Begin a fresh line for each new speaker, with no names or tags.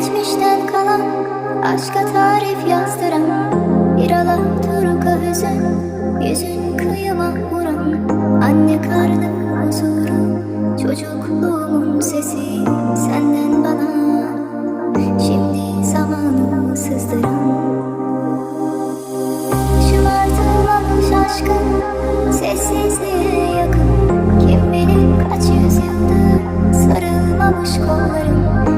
geçmişten kalan Aşka tarif yazdıran Bir alaturka hüzün Yüzün kıyıma vuran Anne karnı huzuru Çocukluğumun sesi Senden bana Şimdi zamanı sızdıran. Şımartılmamış aşkın Sessizliğe yakın Kim bilir kaç yüzyıldır Sarılmamış kollarım.